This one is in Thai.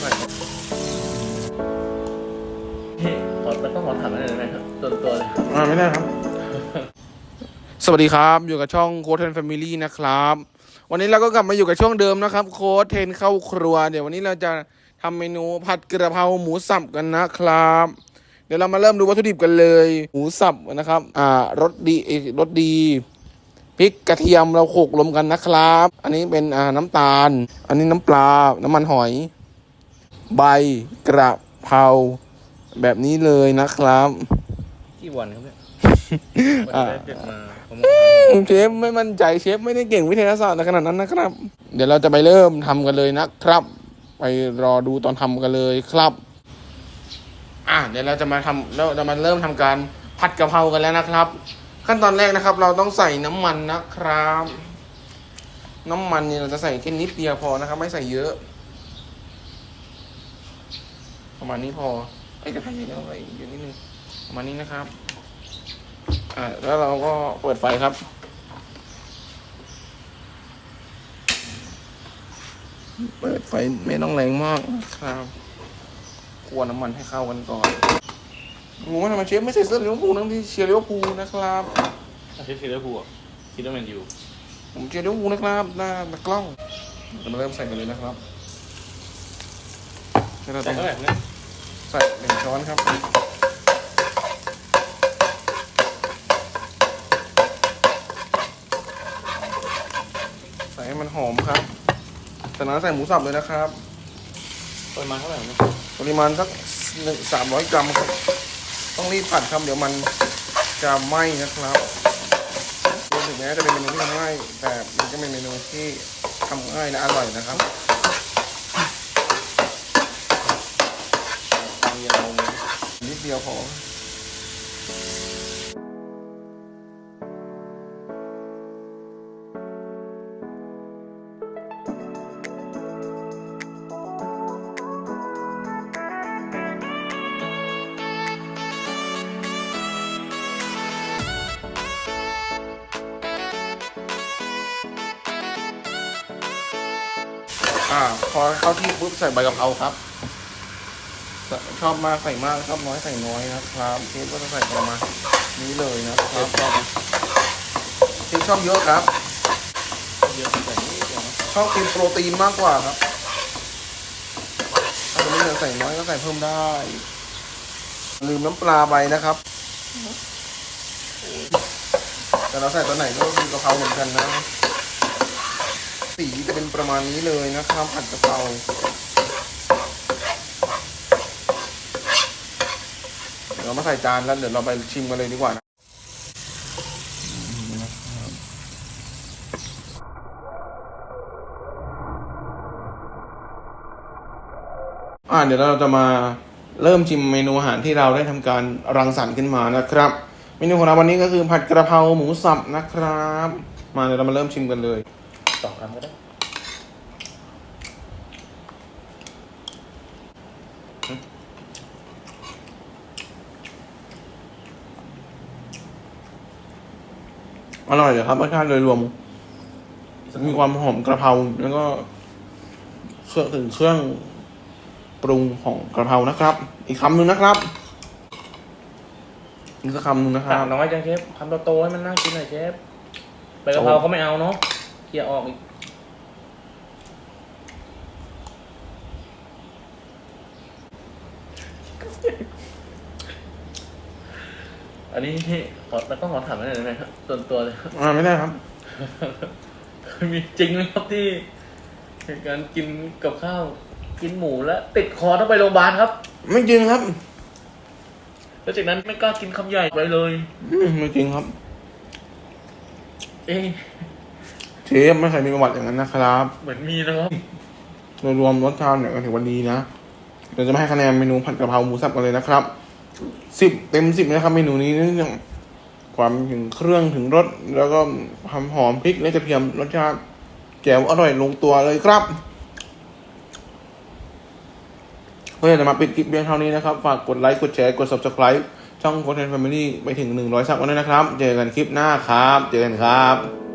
ใส่นี่ขอต้องขอถามอะไรหน่อยนะครับตัวตัวเลย อ่าไม่ได้ครับ สวัสดีครับ อยู่กับช่องโค้ดเทนแฟมิลี่นะครับ วันนี้เราก็กลับมาอยู่กับช่องเดิมนะครับ โค้ดเทนเข้าครัว เดี๋ยววันนี้เราจะทำเมนูผัดกระเพราหมูสับกันนะครับ เดี๋ยวเรามาเริ่มดูวัตถุดิบกันเลย หมูสับนะครับ อ่ารสดีเอ่อรสดี พริกกระเทียมเราโขลกรวมกันนะครับ อันนี้เป็นอ่าน้ำตาล อันนี้น้ำปลา น้ำมันหอย ใบกระเพราแบบนี้เลยนะครับกี่วันครับเนี่ยอ่าได้เด็ดมาผม เชฟไม่มั่นใจเชฟไม่ได้เก่งวิทยาศาสตร์ในขนาดนั้นนะครับ เดี๋ยวเราจะไปเริ่มทำกันเลยนะครับ ไปรอดูตอนทำกันเลยครับ อะเดี๋ยวเราจะมาทำแล้วเรามาเริ่มทำการผัดกะเพรากันแล้วนะครับ ขั้นตอนแรกนะครับ เราต้องใส่น้ำมันนะครับ น้ำมันเนี่ยเราจะใส่แค่นิดเดียวพอนะครับ ไม่ใส่เยอะ ประมาณนี้พอไอ้ยกระทะใหญ่แล้วไปเยอะนิดนึงประมาณนี้นะครับอ่าแล้วเราก็เปิดไฟครับเปิดไฟไม่ต้องแรงมากนะครับกวนน้ำมันให้เข้ากันก่อนงงว่าทำไมเชฟไม่ใส่เสื้อลิเวอร์พูลทั้งที่เชียร์ลิเวอร์พูลนะครับอาชีพซีเรียพูลคิดว่าแมนยูผมเชียร์ลิเวอร์พูลนะครับหน้าตากล้องเรามาเริ่มใส่กันเลยนะครับแล้วเราแต่ต้องก็แบบนี้ ใส่หนึ่งช้อนครับใส่ให้มันหอมครับจากนั้นใส่หมูสับเลยนะครับปริมาณเท่าไหร่เนี่ยปริมาณสักหนึ่งสามร้อยกรัมครับ ต้องรีบผัดครับเดี๋ยวมันจะไหม้นะครับถึงแม้จะเป็นเมนูที่ทำง่ายแต่มันก็เป็นเมนูที่ทำง่ายและอร่อยนะครับ มีอะไรลง นิ ดเดียวพออ่าพอเข้าที่ปุ๊บใส่ใบกะเพราครับ ชอบมากใส่มากชอบน้อยใส่น้อยนะครับเชฟก็จะใส่ประมาณนี้เลยนะครับชอบเชฟชอบเยอะครับเยอะแต่นี่เดียวชอบกินโปรตีนมากกว่าครับถ้าไม่อยากใส่น้อยก็ใส่เพิ่มได้ ลืมน้ำปลาไปนะครับแต่เราใส่ตัวไหนก็คือกะเพราเหมือนกันนะ สีจะเป็นประมาณนี้เลยนะครับผัดกะเพรา เดี๋ยวเรามาใส่จานแล้วเดี๋ยวเราไปชิมกันเลยดีกว่านะอ่าเดี๋ยวเราจะมาเริ่มชิมเมนูอาหารที่เราได้ทำการรังสรรค์ขึ้นมานะครับ เมนูของเราวันนี้ก็คือผัดกระเพราหมูสับนะครับ มาเดี๋ยวเรามาเริ่มชิมกันเลยสองคำก็ได้อ อร่อยเลยครับรสชาติโดยรวม มีความหอมกระเพราแล้วก็เครื่องถึงเครื่องปรุงของกระเพรานะครับ อีกคำหนึ่งนะครับอีกสักคำหนึ่งนะคตัรับกน้อยจังเชฟคำโตๆให้มันน่ากินหน่อยเชฟใบกะเพราก็ไม่เอาเนาะเกี่ยร์ออกอีก อันนี้ขอต้องขอถามอะไรหน่อยนะครับส่วนตัวเลยครับ อ่าไม่ได้ครับ มีจริงไหมครับที่ในการกินกับข้าว กินหมูแล้ว ติดคอต้องไปโรงพยาบาลครับ ไม่จริงครับแล้วจากนั้นไม่กล้ากินคำใหญ่ไปเลย อืมไม่จริงครับเอ๊ะเชฟไม่เคยมีประวัติอย่างนั้นนะครับเหมือนมีนะครับโดยรวมรสชาติเนี่ยก็ถือว่าดีนะเดี๋ยวจะมาให้คะแนนเมนูผัดกะเพราหมูสับกันเลยนะครับ สิบเต็มสิบนะครับเมนูนี้เรื่องความถึงเครื่องถึงรสแล้วก็ความหอมพริกและกระเทียมรสชาติแจ่วอร่อยลงตัวเลยครับก็อยากจะมาปิดคลิปเพียงเท่านี้นะครับ ฝากกดไลค์ กดแชร์ กด subscribe ช่องโค้ชแอนด์แฟมิลี่ไปถึงหนึ่งร้อยซับกันด้วยนะครับ เจอกันคลิปหน้าครับ เจอกันครับ